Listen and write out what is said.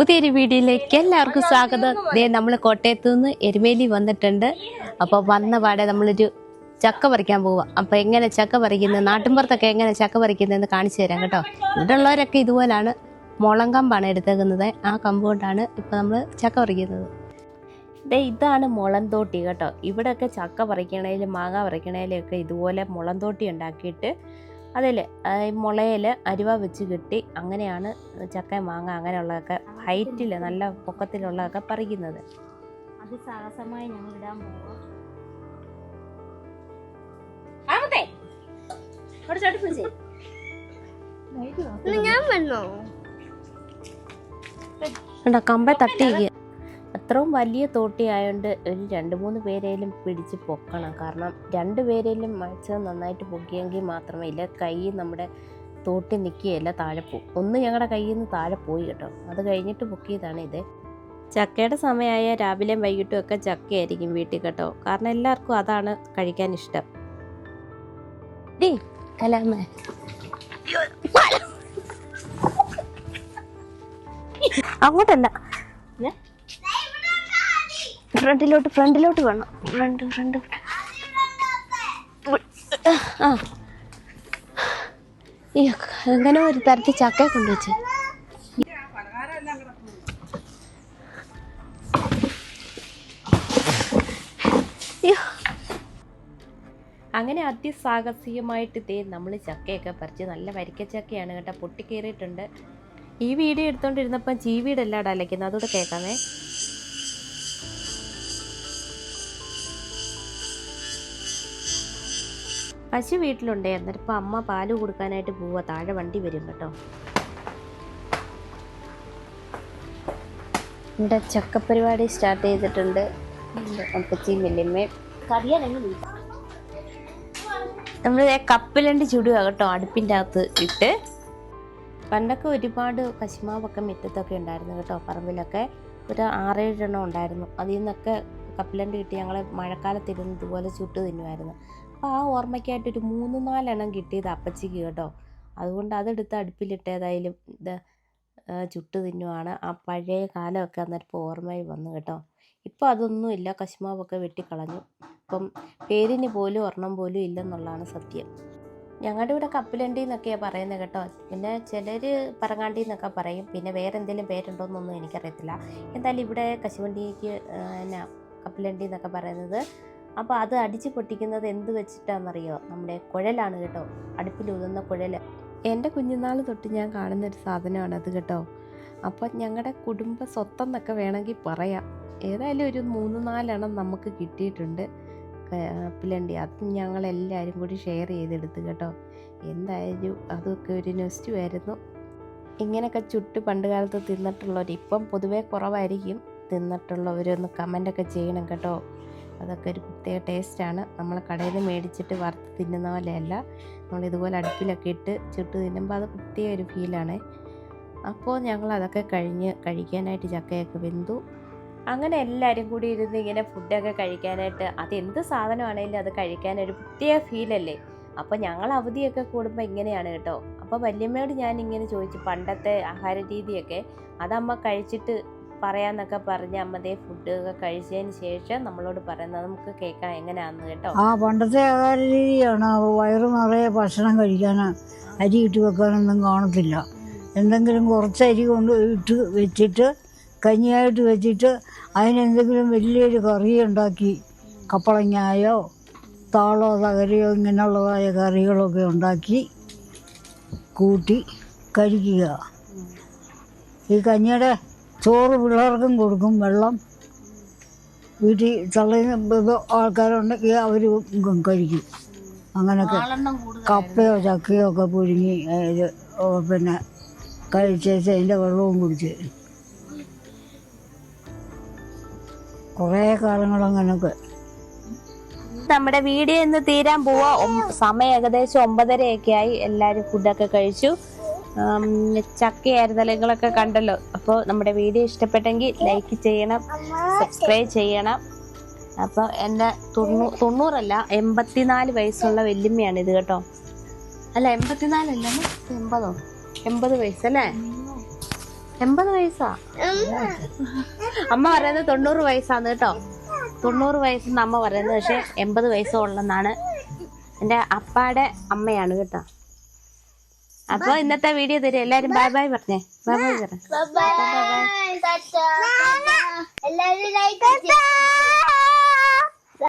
പുതിയൊരു വീഡിയോയിലേക്ക് എല്ലാവർക്കും സ്വാഗതം. ദേ നമ്മൾ കോട്ടയത്ത് നിന്ന് എരുമേലി വന്നിട്ടുണ്ട്. അപ്പോൾ വന്ന പാടെ നമ്മളൊരു ചക്ക പറിക്കാൻ പോവാം. അപ്പോൾ എങ്ങനെ ചക്ക പറിക്കുന്നത് നാട്ടിൻപുറത്തൊക്കെ എങ്ങനെ ചക്ക പറിക്കുന്നതെന്ന് കാണിച്ചു തരാം കേട്ടോ. ഇവിടെ ഉള്ളവരൊക്കെ ഇതുപോലാണ് മുളം കമ്പാണ് എടുത്തേക്കുന്നത്. ആ കമ്പ് കൊണ്ടാണ് ഇപ്പോൾ നമ്മൾ ചക്ക പറിക്കുന്നത്. ദേ ഇതാണ് മുളം തോട്ടി കേട്ടോ. ഇവിടെയൊക്കെ ചക്ക പറിക്കണേലും മാങ്ങ പറിക്കണേലും ഒക്കെ ഇതുപോലെ മുളം തോട്ടി ഉണ്ടാക്കിയിട്ട് അതിൽ മുളയിൽ അരിവ വെച്ച് കെട്ടി അങ്ങനെയാണ് ചക്ക മാങ്ങ അങ്ങനെയുള്ളതൊക്കെ ഹൈറ്റിൽ നല്ല പൊക്കത്തിലുള്ളതൊക്കെ പറിക്കുന്നത്. അതിസാഹസമായി ഞങ്ങൾ ഇടാൻ കമ്പെ തട്ടിയിരിക്കുക അത്രയും വലിയ തോട്ടി ആയതുകൊണ്ട് ഒരു രണ്ട് മൂന്ന് പേരേലും പിടിച്ച് പൊക്കണം. കാരണം രണ്ട് പേരേലും മത്സ്യം നന്നായിട്ട് പൊക്കിയെങ്കിൽ മാത്രമേ ഇല്ല കൈ നമ്മുടെ തോട്ടി നിൽക്കുകയല്ല താഴെ പോകും ഒന്ന് ഞങ്ങളുടെ കയ്യിൽ നിന്ന് താഴെ പോയി കേട്ടോ. അത് കഴിഞ്ഞിട്ട് പൊക്കിയതാണ് ഇത്. ചക്കയുടെ സമയമായ രാവിലെയും വൈകിട്ടും ഒക്കെ ചക്കയായിരിക്കും വീട്ടിൽ കേട്ടോ. കാരണം എല്ലാവർക്കും അതാണ് കഴിക്കാൻ ഇഷ്ടം. അങ്ങോട്ടല്ല. ഫ്രണ്ടിലോട്ട് ഫ്രണ്ടിലോട്ട് വേണം. ഫ്രണ്ട് ഫ്രണ്ട് ആ എങ്ങനെ ഒരു തരത്തിൽ ചക്ക കൊണ്ടുവച്ച്. അങ്ങനെ അതിസാഹസികമായിട്ട് ഇതേ നമ്മൾ ചക്കയൊക്കെ പറിച്ച് നല്ല വരിക്ക ചക്കയാണ് കേട്ടോ പൊട്ടിക്കേറിയിട്ടുണ്ട്. ഈ വീഡിയോ എടുത്തോണ്ടിരുന്നപ്പം ജീവിയുടെ എല്ലാം അലക്കുന്നത് അതോടെ കേൾക്കാമേ. പശു വീട്ടിലുണ്ടേ. അന്നേരം ഇപ്പം അമ്മ പാൽ കൊടുക്കാനായിട്ട് പോവാ. താഴെ വണ്ടി വരും കേട്ടോ. ഇവിടെ ചക്കപ്പരിപാടി സ്റ്റാർട്ട് ചെയ്തിട്ടുണ്ട്? എന്റെ അപ്പച്ചിയും വല്യമ്മയും നമ്മൾ കപ്പിലണ്ട് ചുടുക കേട്ടോ. അടുപ്പിന്റെ അകത്ത് ഇട്ട്. പണ്ടൊക്കെ ഒരുപാട് കശുമാവൊക്കെ മിറ്റത്തൊക്കെ ഉണ്ടായിരുന്നു കേട്ടോ പറമ്പിലൊക്കെ. ഒരു ആറേഴെണ്ണം ഉണ്ടായിരുന്നു. അതിൽ നിന്നൊക്കെ കപ്പിലണ്ട് കിട്ടി. ഞങ്ങൾ മഴക്കാലത്തിരുന്ന് ഇതുപോലെ ചുട്ട് തിന്നുമായിരുന്നു. അപ്പോൾ ആ ഓർമ്മയ്ക്കായിട്ട് ഒരു മൂന്ന് നാലെണ്ണം കിട്ടിയത് അപ്പച്ചിക്ക് കേട്ടോ. അതുകൊണ്ട് അതെടുത്ത് അടുപ്പിലിട്ടേതായാലും ഇത് ചുട്ട് തിന്നുവാണ്. ആ പഴയ കാലമൊക്കെ അന്നേരപ്പോൾ ഓർമ്മയിൽ വന്നു കേട്ടോ. ഇപ്പോൾ അതൊന്നുമില്ല കശുമാവൊക്കെ വെട്ടിക്കളഞ്ഞു. ഇപ്പം പേരിന് പോലും ഒരെണ്ണം പോലും ഇല്ലെന്നുള്ളതാണ് സത്യം. ഞങ്ങളുടെ ഇവിടെ കപ്പിലണ്ടി എന്നൊക്കെയാണ് പറയുന്നത് കേട്ടോ. പിന്നെ ചിലർ പറങ്ങാണ്ടി എന്നൊക്കെ പറയും. പിന്നെ വേറെ എന്തെങ്കിലും പേരുണ്ടോയെന്നൊന്നും എനിക്കറിയത്തില്ല. എന്തായാലും ഇവിടെ കശുവണ്ടിക്ക് എന്നാ കപ്പിലണ്ടി എന്നൊക്കെ പറയുന്നത് അപ്പോൾ അത് അടിച്ച് പൊട്ടിക്കുന്നത് എന്ത് വെച്ചിട്ടാണെന്നറിയോ നമ്മുടെ കുഴലാണ് കേട്ടോ. അടുപ്പിൽ ഊതുന്ന കുഴൽ എന്റെ കുഞ്ഞുനാൾ തൊട്ട് ഞാൻ കാണുന്ന ഒരു സാധനമാണ് അത് കേട്ടോ. അപ്പോൾ ഞങ്ങളുടെ കുടുംബ സ്വത്തെന്നൊക്കെ വേണമെങ്കിൽ പറയാം. ഏതായാലും ഒരു മൂന്ന് നാലെണ്ണം നമുക്ക് കിട്ടിയിട്ടുണ്ട്. കപ്പിലണ്ടി അത് ഞങ്ങളെല്ലാവരും കൂടി ഷെയർ ചെയ്തെടുത്ത് കേട്ടോ. എന്തായാലും അതൊക്കെ ഒരു നെസ്റ്റ് ആയിരുന്നു. ഇങ്ങനെയൊക്കെ ചുട്ട് പണ്ട് കാലത്ത് തിന്നിട്ടുള്ളവർ ഇപ്പം പൊതുവേ കുറവായിരിക്കും. തിന്നിട്ടുള്ളവരൊന്ന് കമന്റൊക്കെ ചെയ്യണം കേട്ടോ. അതൊക്കെ ഒരു പ്രത്യേക ടേസ്റ്റാണ് നമ്മൾ കടയിൽ മേടിച്ചിട്ട് വറുത്ത് തിന്നുന്ന പോലെയല്ല. നമ്മൾ ഇതുപോലെ അടുപ്പിലൊക്കെ ഇട്ട് ചുട്ട് തിന്നുമ്പോൾ അത് പ്രത്യേക ഒരു ഫീലാണ് അപ്പോൾ ഞങ്ങൾ അതൊക്കെ കഴിഞ്ഞ് കഴിക്കാനായിട്ട് ചക്കയൊക്കെ വെന്തു. അങ്ങനെ എല്ലാവരും കൂടി ഇരുന്ന് ഇങ്ങനെ ഫുഡൊക്കെ കഴിക്കാനായിട്ട് അത് എന്ത് സാധനമാണെങ്കിലും അത് കഴിക്കാനൊരു പ്രത്യേക ഫീലല്ലേ അപ്പോൾ ഞങ്ങൾ അവധിയൊക്കെ കൂടുമ്പോൾ ഇങ്ങനെയാണ് കേട്ടോ. അപ്പോൾ വല്യമ്മയോട് ഞാൻ ഇങ്ങനെ ചോദിച്ചു പണ്ടത്തെ ആഹാര രീതിയൊക്കെ അതമ്മ കഴിച്ചിട്ട് പറയാന്നൊക്കെ പറഞ്ഞ് അമ്മതേ ഫുഡ് ഒക്കെ കഴിച്ചതിന് ശേഷം നമ്മളോട് പറയുന്നത് നമുക്ക് കേൾക്കാം എങ്ങനെയാന്ന് കേട്ടോ. ആ പണ്ടത്തെ ആഹാര രീതിയാണ് വയറ് നിറയെ ഭക്ഷണം കഴിക്കാൻ അരി ഇട്ട് വെക്കാനൊന്നും കാണത്തില്ല. എന്തെങ്കിലും കുറച്ച് അരി കൊണ്ട് ഇട്ട് വെച്ചിട്ട് കഞ്ഞിയായിട്ട് വെച്ചിട്ട് അതിനെന്തെങ്കിലും വലിയൊരു കറി ഉണ്ടാക്കി കപ്പളങ്ങായോ താളോ തകരയോ ഇങ്ങനെയുള്ളതായ കറികളൊക്കെ ഉണ്ടാക്കി കൂട്ടി കഴിക്കുക ഈ കഞ്ഞിയുടെ ചോറ് പിള്ളേർക്കും കൊടുക്കും വെള്ളം. വീട്ടിൽ തള്ളുന്ന ആൾക്കാരുണ്ടെങ്കിൽ അവർ കഴിക്കും. അങ്ങനെയൊക്കെ കപ്പയോ ചക്കയോ ഒക്കെ പുഴുങ്ങി ഇത് പിന്നെ കഴിച്ചേച്ച് അതിന്റെ വെള്ളവും കുടിച്ച്. കുറേ കാലങ്ങൾ അങ്ങനെയൊക്കെ നമ്മുടെ വീഡിയോ ഇന്ന് തീരാൻ പോവാ. സമയം ഏകദേശം ഒമ്പതരയൊക്കെ ആയി. എല്ലാവരും ഫുഡൊക്കെ കഴിച്ചു. ആം, ചക്കയായിരുന്നു നിങ്ങളൊക്കെ കണ്ടല്ലോ. അപ്പോൾ നമ്മുടെ വീഡിയോ ഇഷ്ടപ്പെട്ടെങ്കിൽ ലൈക്ക് ചെയ്യണം സബ്സ്ക്രൈബ് ചെയ്യണം. അപ്പോൾ എന്റെ തൊണ്ണൂ തൊണ്ണൂറല്ല എൺപത്തിനാല് വയസ്സുള്ള വല്യമ്മയാണ് ഇത് കേട്ടോ. അല്ല എൺപത്തിനാലല്ല എൺപതോ? എൺപത് വയസ്സല്ലേ? എൺപത് വയസ്സാ? അമ്മ പറയുന്നത് തൊണ്ണൂറ് വയസ്സാണ് കേട്ടോ. തൊണ്ണൂറ് വയസ്സെന്ന് അമ്മ പറയുന്നത് പക്ഷെ എൺപത് വയസ്സുള്ളെന്നാണ് എന്റെ അപ്പാടെ അമ്മയാണ് കേട്ടോ. അപ്പോൾ ഇന്നത്തെ വീഡിയോ തരും എല്ലാവരും ബൈ ബൈ പറഞ്ഞേ. ബൈ ബൈ പറഞ്ഞു. എല്ലാവരും ലൈക്ക്